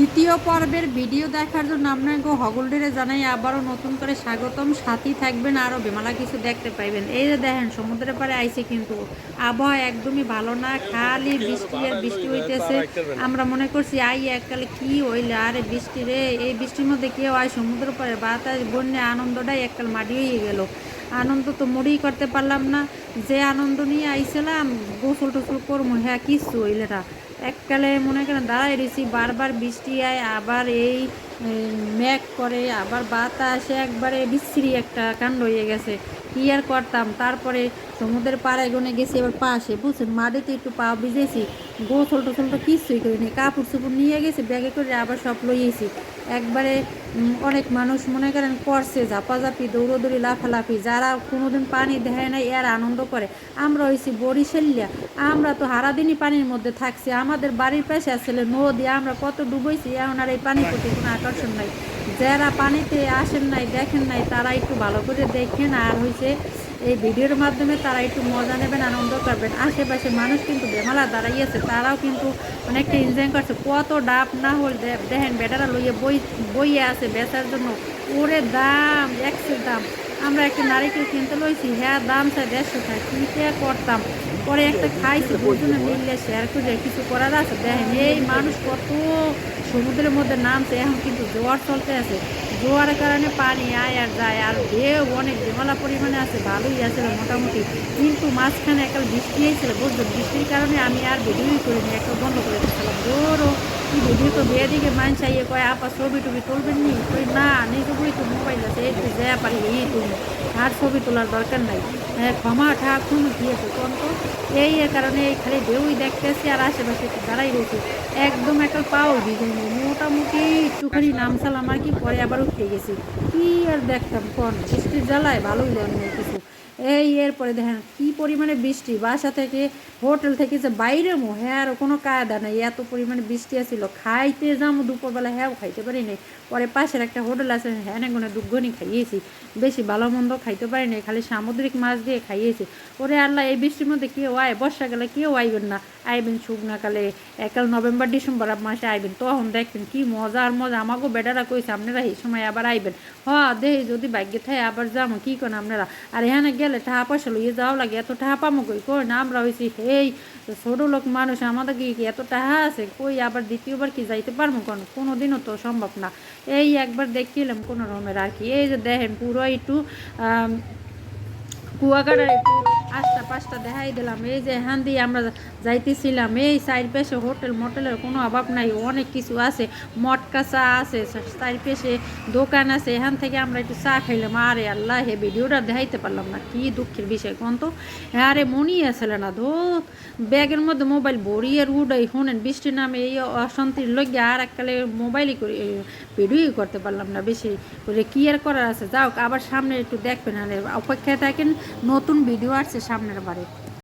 তৃতীয় পর্বের ভিডিও দেখার জন্য আপনাকে হগলডেরে জানাই আবারও নতুন করে স্বাগতম। সাথী থাকবেন আরও বেমালা কিছু দেখতে পাইবেন। এই যে দেখেন, সমুদ্রের পাড়ে আইছে কিন্তু আবহাওয়া একদমই ভালো না, খালি বৃষ্টি আর বৃষ্টি হইতেছে। আমরা মনে করছি, আই এককালে কি হইলে? আরে বৃষ্টি রে, এই বৃষ্টির মধ্যে কেউ আয়, সমুদ্রের পাড়ে বাতাস, বন্যা, আনন্দটাই এককাল মাটি হয়ে গেল। আনন্দ তো মরেই করতে পারলাম না। যে আনন্দ নিয়ে আইছিলাম গোসল টোসল করব হ্যাঁ কিচ্ছু হইলে না। এককালে মনে করেন দাঁড়াই রয়েছি, বারবার বৃষ্টি আয়, আবার এই ম্যাক করে, আবার বাতাস, একবারে বিশ্রী একটা কাণ্ড হয়ে গেছে। কি আর করতাম? তারপরে সমুদ্রের পাড়ায় গনে গেছি, এবার পাশে, বুঝছেন? মাটিতে একটু পা ভিজেছি, গোসল টোসল তো কিছুই করিনি, কাপড় চোপড় নিয়ে গেছি, ব্যাগে করে আবার সব লইয়েছি একবারে অনেক মানুষ মনে করেন করছে, ঝাপাঝাপি, দৌড়োদৌড়ি, লাফালাফি, যারা কোনোদিন পানি দেয় নাই, এর আনন্দ করে। আমরা হয়েছি বরিশাল্যা, আমরা তো হারাদিনই পানির মধ্যে থাকছি, আমাদের বাড়ির পাশে আসলে নদী, আমরা কত ডুবইছি, এখন আর এই পানির প্রতি কোনো আকর্ষণ নাই। যারা পানিতে আসেন নাই, দেখেন নাই, তারা একটু ভালো করে দেখেন। আর হয়েছে এই ভিডিওর মাধ্যমে তারা একটু মজা নেবেন, আনন্দ করবেন। আশেপাশে মানুষ কিন্তু বেমালা দাঁড়াইয়েছে তারাও কিন্তু অনেকটা এনজয় করছে। কত ডাব না হল দেখেন বেটারা লইয়ে বই, বইয়ে আছে বেচার জন্য। ওরে দাম একশো দাম। আমরা একটা নারিকেল কিনতে লইছি হ্যাঁ দাম চাই দেড়শো টাকা কিনতে করতাম? পরে একটা খাইছি, দুজনে মিললে শেয়ার করে কিছু করার আছে? দেখেন, এই মানুষ কত সমুদ্রের মধ্যে নামছে, এখন কিন্তু জোয়ার চলতে আছে। জোয়ারের কারণে পানি আয় আর যায়, আর ঢেউ অনেক বেমালা পরিমাণে আছে, ভালোই আছে মোটামুটি। কিন্তু মাঝখানে একটা বৃষ্টি হয়েছিল বুঝলো বৃষ্টির কারণে আমি আর ভিডিওই করিনি একটা বন্ধ করে দিয়েছিলাম। জোরও ভিডিও তো বিয়ে দিকে মান চাইয়ে কয়, আপা ছবি টবি তুলবেন নি? কই, না নিজে বই তো মোবাইল আছে, এই তো যা পারি, এই তুলি। আর ছবি তোলার দরকার নাই। হ্যাঁ ক্ষমা ঠাকুর দিয়েছে, কোন তো? এই এর কারণে এই খালি ঢেউই দেখতেছি আর আশেপাশে দাঁড়াই রয়েছে। একদম একটা পাও ভিজেনি মোটামুটি একটুখানি নামসালাম আর কি, পরে আবার উঠে গেছি। কি আর দেখতাম, কোন? বৃষ্টির জ্বালায় ভালোই লাগে কিছু এই এরপরে দেখেন কি পরিমাণে বৃষ্টি। বাসা থেকে, হোটেল থেকে যে বাইরে মো হ্যাঁ আর কোনো কায়দা নাই। এত পরিমাণে বৃষ্টি আসছিল খাইতে যাব দুপুরবেলা হ্যাঁ খাইতে পারি নাই। পরে পাশের একটা হোটেল আছে হ্যাঁ না কোনো খাইয়েছি। বেশি ভালো মন্দ খাইতে পারি নাই, খালি সামুদ্রিক মাছ দিয়ে খাইয়েছি। ওরে আল্লাহ, এই বৃষ্টির মধ্যে কেউ আয়, বর্ষাকালে কেউ আইবেন না। আইবেন শুকনাকালে। একাল নভেম্বর, ডিসেম্বর মাসে আইবেন। তখন দেখবেন কি মজা আর মজা। আমাকেও বেটারা কইছে, আপনারা এই সময় আবার আইবেন? হ দেহি যদি ভাগ্যে থাকে আবার যাব কি করেন আপনারা? আর এখানে গেলে টাকা পয়সা লইয়ে যাওয়া লাগে, এত টাকা পামো কই? কই না, আমরা হয়েছি এই ছোটো লোক মানুষ, আমাদের কি এত টাকা আছে? কই আবার দ্বিতীয়বার কি যাইতে পারব কোন? কোনো দিনও তো সম্ভব না। এই একবার দেখিলাম কোনো রকমের আর কি। এই যে দেখেন পুরো একটু কুয়াকাটার একটু আটটা, পাঁচটা দেখাই দিলাম। এই যে এখান দিয়ে আমরা যাইতেছিলাম, এই সাইড পেশে হোটেল মোটেলের কোনো অভাব নাই, অনেক কিছু আছে মটকা চা আছে সাইড পেশে দোকান আছে, এখান থেকে আমরা একটু চা খাইলাম। আরে আল্লাহ হে ভিডিওটা দেখাইতে পারলাম না, কি দুঃখের বিষয় কোন তো? আরে মনি আসলে না ধো ব্যাগের মধ্যে মোবাইল ভরিয়ে উডাই শুনেন, বৃষ্টির নামে এই অশান্তির লগে আর এককালে মোবাইলই করে ভিডিওই করতে পারলাম না বেশি করে। কি আর করার আছে? যাও, আবার সামনে একটু দেখবেন, আরে অপেক্ষায় থাকেন, নতুন ভিডিও আসছে সামনের বারে